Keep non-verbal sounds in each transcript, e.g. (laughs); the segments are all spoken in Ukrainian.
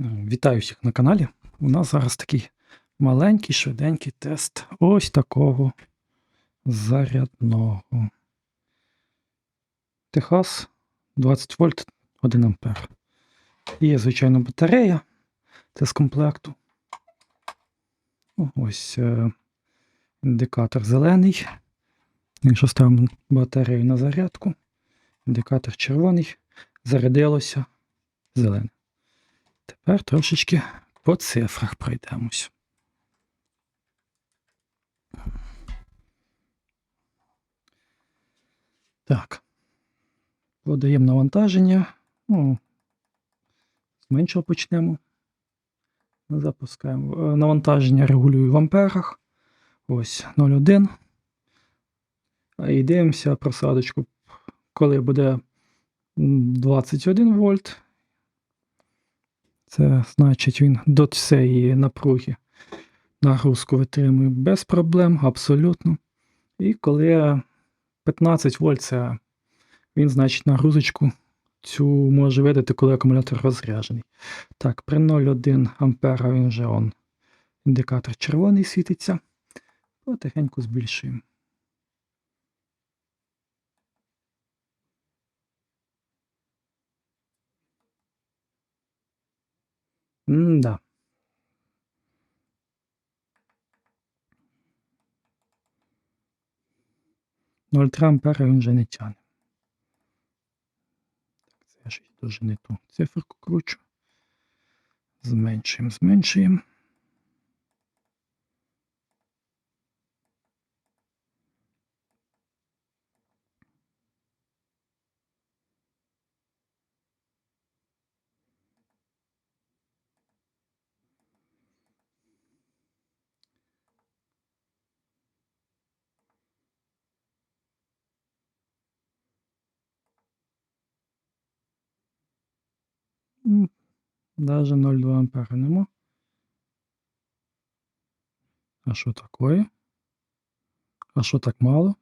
Вітаю всіх на каналі. У нас зараз такий маленький, швиденький тест ось такого зарядного. Техас 20 вольт 1 ампер. Є, звичайно, батарея. Це з комплекту. Ось е, індикатор зелений. Якщо ставимо батарею на зарядку, індикатор червоний, зарядилося зелене. Тепер трошечки по цифрах пройдемось. Так. Подаємо навантаження. Ну, з меншого почнемо. Запускаємо. Е, Навантаження регулюю в амперах. Ось 0,1. А І дивимося просадочку. Коли буде 21 вольт, це значить він до цієї напруги нагрузку витримує без проблем, абсолютно. І коли 15 вольт, він, значить, нагрузочку цю може видати, коли акумулятор розряджений. Так, при 0,1 ампера він вже он, індикатор червоний світиться. Потихеньку збільшуємо. М-да. Ноль три він вже не тягне. Так, це я ж дуже не ту циферку кручу. Зменшуємо, зменшуємо. Даже 0,2 ампера нема. А що такое? А що так мало?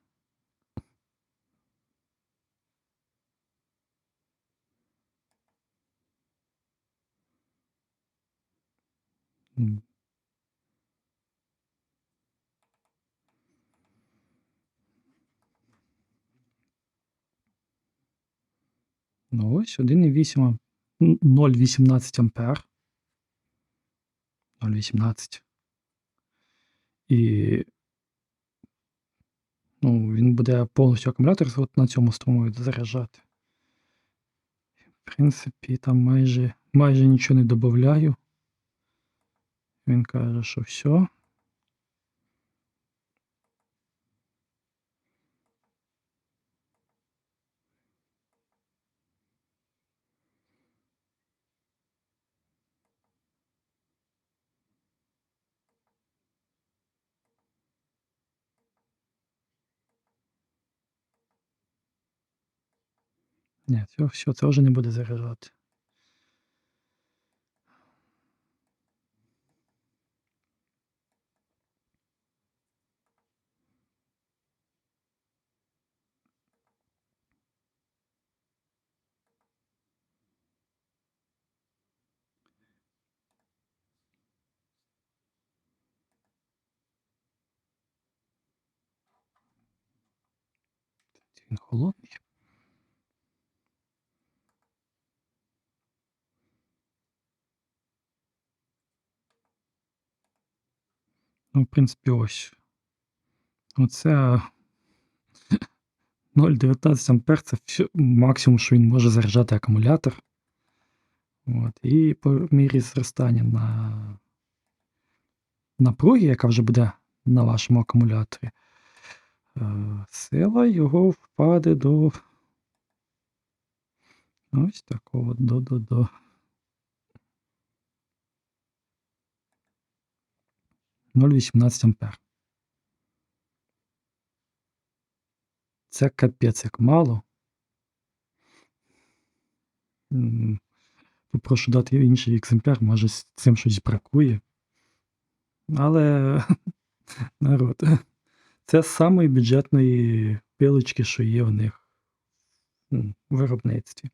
Ну ось 1,8 ам- н- 0,18 ампер. 0,18. І ну, він буде повністю акумулятор от на цьому струму заряджати. В принципі, там майже, майже нічого не додаю. Він каже, що все. Ні, це все, це вже не буде заряджати. Він. Ну, в принципі, ось. Оце (coughs) 0,19 Ампер це максимум, що він може заряджати акумулятор. От. І по мірі зростання на напруги, яка вже буде на вашому акумуляторі, е, сила його впаде до ось такого до-до-до. 0,18 Ампер. Це капець як мало. Попрошу дати інший екземпляр, може з цим щось бракує. Але (laughs) народ, це з самої бюджетної пилочки, що є в них у виробництві.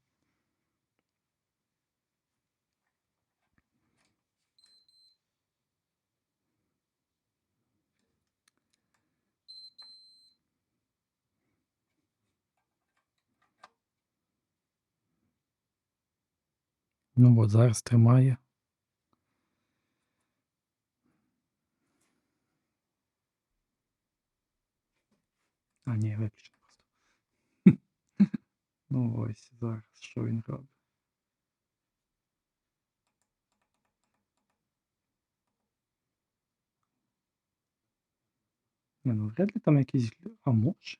Ну от, зараз тримає. А, ні, виключено просто. (laughs) Ну ось, зараз що він робить. Ні, ну вряд ли там якісь. А може?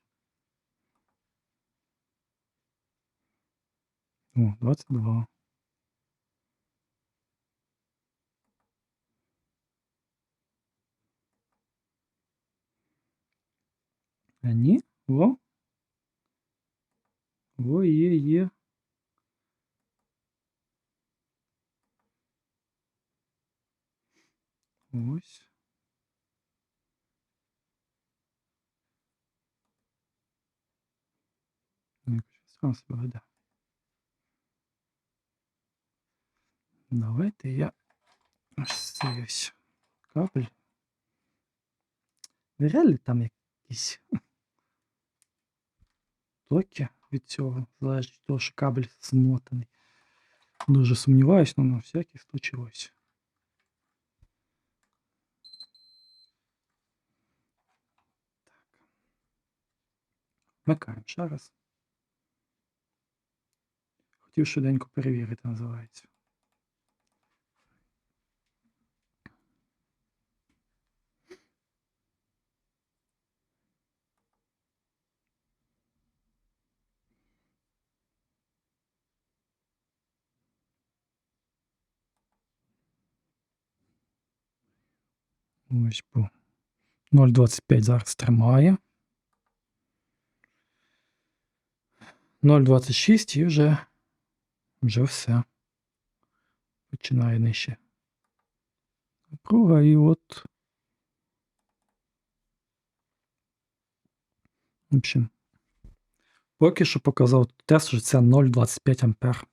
О, 22. А ні? О. О, є, є. Ось. Якось сам себе веде. Давайте я ось. Вряд ли там якісь токи від цього, залежить від того, що кабель змотаний. Дуже сумніваюсь, але на всякий случай ось. Вмикаємо ще раз. Хотів швиденько перевірити, називається. Ось по 0,25 зараз тримає. 0,26 і вже, вже все. Починає нижче. Напруга і от. В общем, поки що показав тест, що це 0,25 ампер.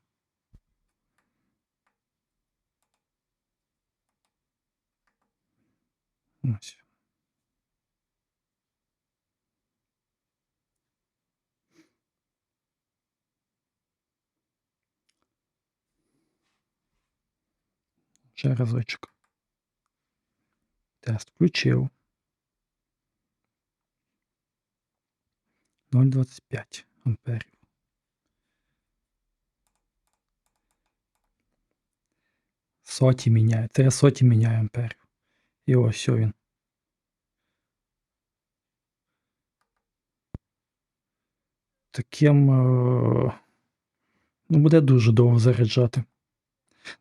Ось. Ще разочок. Тест включив. 0,25 амперів. Соті міняє. Я соті міняю амперів. І ось він. Таким е, ну, буде дуже довго заряджати.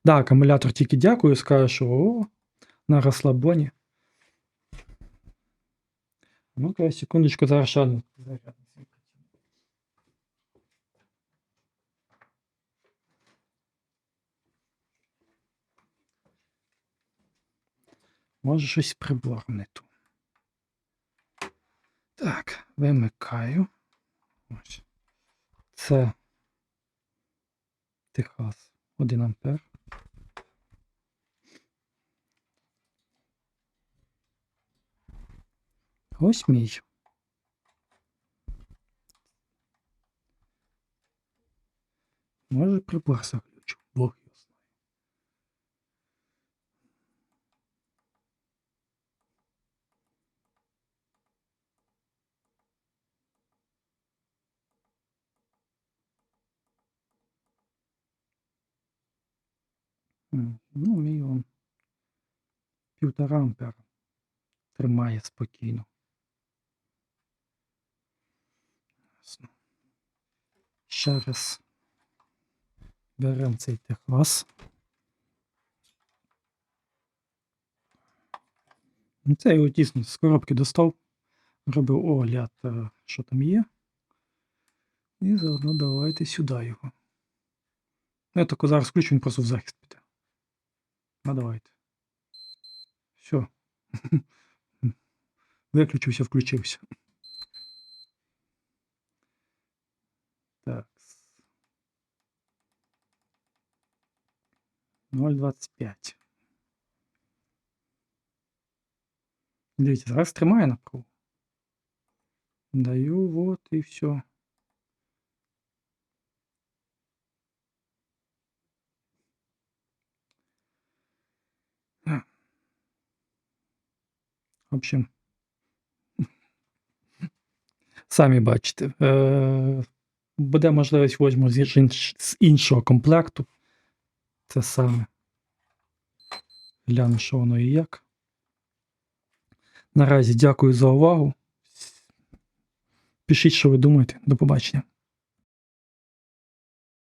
Да, акумулятор тільки дякую, скаже, що о, на розслабоні. Ну-ка, секундочку, зараз заряд. Може щось прибор не ту. Так, вимикаю. Ось. Це Техас 1 ампер. Ось мій. Може прибор заключу. Ну, мій он півтора ампера. Тримає спокійно. Ще раз беремо цей техас. Ну, Це я його тісно з коробки достав, робив огляд, е, що там є. І заодно давайте сюди його. Я тако зараз включу, він просто в захист піде. Ну, давайте. Все. (laughs) Виключився, включився. Так. 0,25. Дивіться, зараз тримає напругу. Даю, вот і все. В общем, самі бачите. Е, буде можливість возьму з, інш- з іншого комплекту. Це саме. Гляну, що воно і як. Наразі дякую за увагу. Пишіть, що ви думаєте. До побачення.